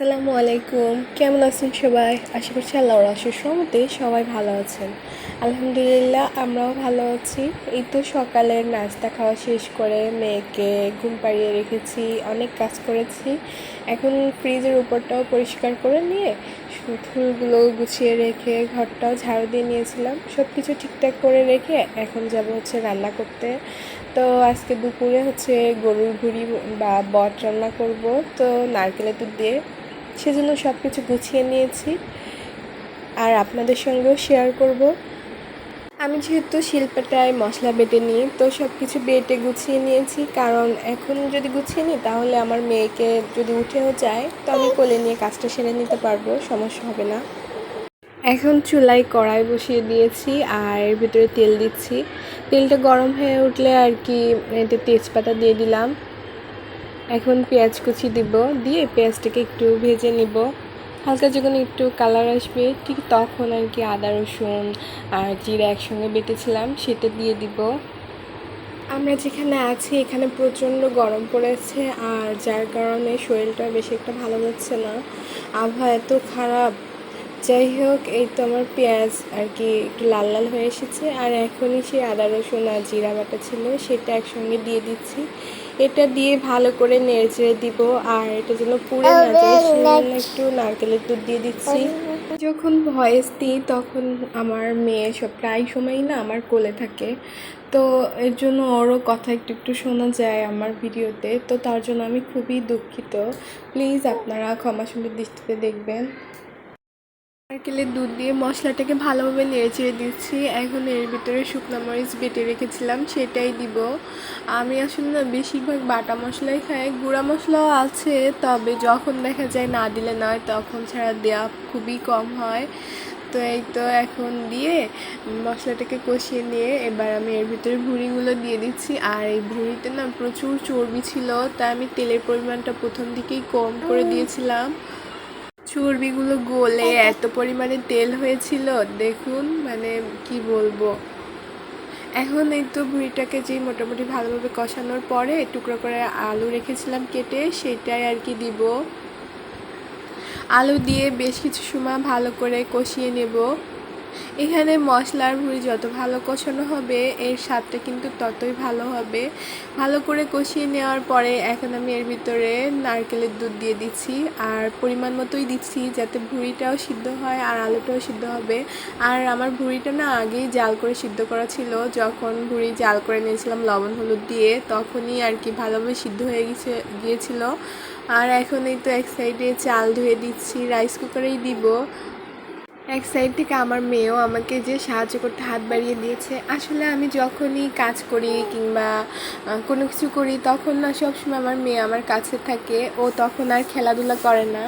আসসালামু আলাইকুম। কেমন আছেন সবাই? আশা করছি আল্লাহর আশীর সহমতে সবাই ভালো আছেন। আলহামদুলিল্লাহ আমরাও ভালো আছি। এই তো সকালের নাস্তা খাওয়া শেষ করে মেয়েকে ঘুম পাড়িয়ে রেখেছি, অনেক কাজ করেছি। এখন ফ্রিজের উপরটাও পরিষ্কার করে নিয়ে ফুলগুলো গুছিয়ে রেখে ঘরটাও ঝাড়ু দিয়ে নিয়েছিলাম। সব কিছু ঠিকঠাক করে রেখে এখন যাব হচ্ছে রান্না করতে। তো আজকে দুপুরে হচ্ছে গরুর ভুড়ি বা বট রান্না করব। তো নারকেলের দুধ দিয়ে সেজন্য সব কিছু গুছিয়ে নিয়েছি আর আপনাদের সঙ্গেও শেয়ার করব। আমি যেহেতু শিল্পটায় মশলা বেটে নিই, তো সব কিছু বেটে গুছিয়ে নিয়েছি। কারণ এখন যদি গুছিয়ে নিই, তাহলে আমার মেয়েকে যদি উঠেও যায়, তো আমি কোলে নিয়ে কাজটা সেরে নিতে পারব, সমস্যা হবে না। এখন চুলায় কড়াই বসিয়ে দিয়েছি আর এর ভিতরে তেল দিচ্ছি। তেলটা গরম হয়ে উঠলে আর কি, এতে তেজপাতা দিয়ে দিলাম। এখন পেঁয়াজ কুচি দিব, দিয়ে পেঁয়াজটাকে একটু ভেজে নিব। হালকা যখন একটু কালার আসবে, ঠিক তখন আর কি আদা, রসুন আর জিরা একসঙ্গে বেটেছিলাম, সেটা দিয়ে দিব। আমরা যেখানে আছি, এখানে প্রচণ্ড গরম পড়েছে আর যার কারণে শরীরটা বেশি একটা ভালো হচ্ছে না। আবহাওয়া এত খারাপ। যাই হোক, এই তো আমার পেঁয়াজ আর কি একটু লাল লাল হয়ে এসেছে। আর এখনই সেই আদা, রসুন আর জিরা বাটা ছিল, সেটা একসঙ্গে দিয়ে দিচ্ছি। এটা দিয়ে ভালো করে নেড়ে দিব, আর এটা যেন পুড়ে না যায় সেজন্য একটু নারকেলের দুধ দিয়ে দিচ্ছি। যখন ভয়েস দিই, তখন আমার মেয়ে সব প্রায় সময়ই না আমার কোলে থাকে। তো এর জন্য ওরও কথা একটু একটু শোনা যায় আমার ভিডিওতে। তো তার জন্য আমি খুবই দুঃখিত। প্লিজ আপনারা ক্ষমাসুন্দর দৃষ্টিতে দেখবেন। নারকেলের দুধ দিয়ে মশলাটাকে ভালোভাবে নেড়েচেড়ে দিচ্ছি। এখন এর ভিতরে শুকনো মরিচ বেটে রেখেছিলাম, সেটাই দিব। আমি আসলে না বেশিরভাগ বাটা মশলাই খাই, গুঁড়া মশলাও আছে, তবে যখন দেখা যায় না দিলে নয়, তখন ছাড়া দেওয়া খুবই কম হয়। তো এই তো এখন দিয়ে মশলাটাকে কষিয়ে নিয়ে এবার আমি এর ভিতরে ভুঁড়িগুলো দিয়ে দিচ্ছি। আর এই ভুঁড়িতে না প্রচুর চর্বি ছিল, তাই আমি তেলের পরিমাণটা প্রথম দিকেই কম করে দিয়েছিলাম। চর্বিগুলো গলে, এত পরিমাণে তেল হয়েছিল, দেখুন মানে কি বলব। এখন এই তো ভুঁড়িটাকে যে মোটামুটি ভালোভাবে কষানোর পরে টুকরো করে আলু রেখেছিলাম কেটে, সেটাই আর কি দিব। আলু দিয়ে বেশ কিছু সময় ভালো করে কষিয়ে নেব। এখানে মশলার ভুঁড়ি যত ভালো কষানো হবে, এর স্বাদটা কিন্তু ততই ভালো হবে। ভালো করে কষিয়ে নেওয়ার পরে এখন আমি এর ভিতরে নারকেলের দুধ দিয়ে দিচ্ছি আর পরিমাণ মতোই দিচ্ছি যাতে ভুঁড়িটাও সিদ্ধ হয় আর আলুটাও সিদ্ধ হবে। আর আমার ভুঁড়িটা না আগেই জাল করে সিদ্ধ করা ছিল। যখন ভুঁড়ি জাল করে নিয়েছিলাম লবণ হলুদ দিয়ে, তখনই আর কি ভালোভাবে সিদ্ধ হয়ে গেছে, গিয়েছিল। আর এখন এই তো এক সাইডে চাল ধুয়ে দিচ্ছি রাইস কুকারেই দিব। এক সাইড থেকে আমার মেয়েও আমাকে যে সাহায্য করতে হাত বাড়িয়ে দিয়েছে, আসলে আমি যখনই কাজ করি কিংবা কোনো কিছু করি তখন না সবসময় আমার মেয়ে আমার কাছে থাকে, ও তখন আর খেলাধুলা করে না।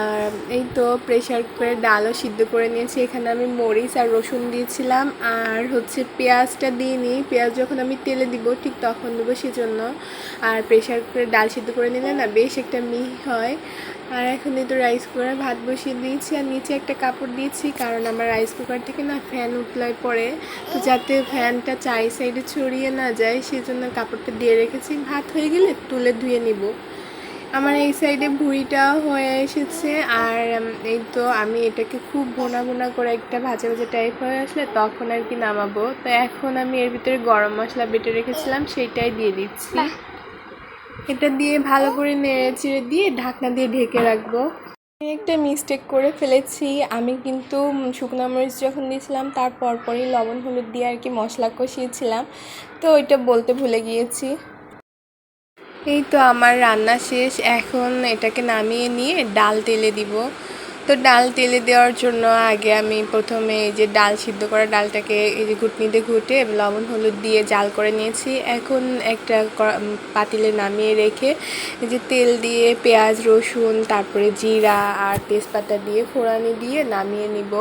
আর এই তো প্রেশার কুকারে ডালও সিদ্ধ করে নিয়েছি, এখানে আমি মরিচ আর রসুন দিয়েছিলাম, আর হচ্ছে পেঁয়াজটা দিইনি, পেঁয়াজ যখন আমি তেলে দিব ঠিক তখন দেবো সেজন্য। আর প্রেশার কুকারে ডাল সিদ্ধ করে নিলে না বেশ একটা মিহি হয়। আর এখন এই তো রাইস কুকারে ভাত বসিয়ে দিয়েছি আর নিচে একটা কাপড় দিয়েছি, কারণ আমার রাইস কুকার থেকে না ফ্যান উঠলায় পড়ে। তো যাতে ফ্যানটা চাই সাইডে ছড়িয়ে না যায়, সেজন্য কাপড়টা দিয়ে রেখেছি। ভাত হয়ে গেলে তুলে ধুয়ে নিব। আমার এই সাইডে ভুঁড়িটা হয়ে এসেছে আর এই তো আমি এটাকে খুব বোনা বোনা করে একটা ভাজা ভাজা টাইপ হয়ে আসলে তখন আর কি নামাবো। তো এখন আমি এর ভিতরে গরম মশলা বেটে রেখেছিলাম, সেইটাই দিয়ে দিচ্ছি। এটা দিয়ে ভালো করে নেড়ে চিড়ে দিয়ে ঢাকনা দিয়ে ঢেকে রাখব। আমি একটা মিস্টেক করে ফেলেছি। আমি কিন্তু শুকনো মরিচ যখন দিয়েছিলাম, তার পরপরই লবণ, হলুদ দিয়ে আর কি মশলা কষিয়েছিলাম। তো ওইটা বলতে ভুলে গিয়েছি। এই তো আমার রান্না শেষ। এখন এটাকে নামিয়ে নিয়ে ডাল তেলে দিব। তো ডাল তেলে দেওয়ার জন্য আগে আমি প্রথমে এই যে ডাল সিদ্ধ করা ডালটাকে এই যে ঘুটনিতে ঘুটে লবণ, হলুদ দিয়ে জাল করে নিয়েছি। এখন একটা পাতিলে নামিয়ে রেখে এই যে তেল দিয়ে পেঁয়াজ, রসুন, তারপরে জিরা আর তেজপাতা দিয়ে ফোড়ানি দিয়ে নামিয়ে নিব।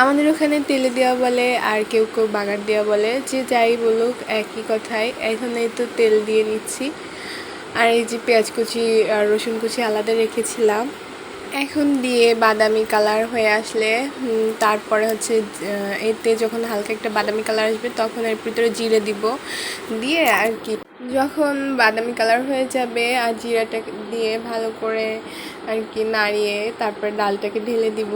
আমাদের ওখানে তেলে দেওয়া বলে আর কেউ কেউ বাগার দেওয়া বলে, যে যাই বলুক একই কথাই। এখন এই তো তেল দিয়ে নিচ্ছি। আর এই যে পেঁয়াজ কুচি আর রসুন কুচি আলাদা রেখেছিলাম। এখন দিয়ে বাদামি কালার হয়ে আসলে তারপরে হচ্ছে এতে যখন হালকা একটা বাদামি কালার আসবে তখন এর ভিতরে জিরে দিব। দিয়ে আর কি, যখন বাদামি কালার হয়ে যাবে আর জিরাটা দিয়ে ভালো করে আর কি নাড়িয়ে তারপর ডালটাকে ঢেলে দিব।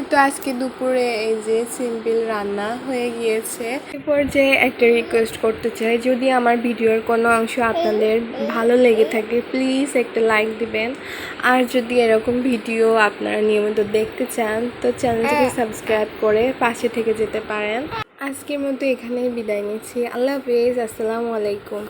কিন্তু আজকে দুপুরে এই যে সিম্পল রান্না হয়ে গিয়েছে। এরপর যে একটা রিকোয়েস্ট করতে চাই যদি আমার ভিডিওর কোনো অংশ আপনাদের ভালো লেগে থাকে প্লিজ একটা লাইক দিবেন। আর যদি এরকম ভিডিও আপনারা নিয়মিত দেখতে চান তো চ্যানেলটিকে সাবস্ক্রাইব করে পাশে থেকে যেতে পারেন। আজকের মতো এখানেই বিদায় নিচ্ছি। আল্লাহ হাফিজ আসসালামু আলাইকুম।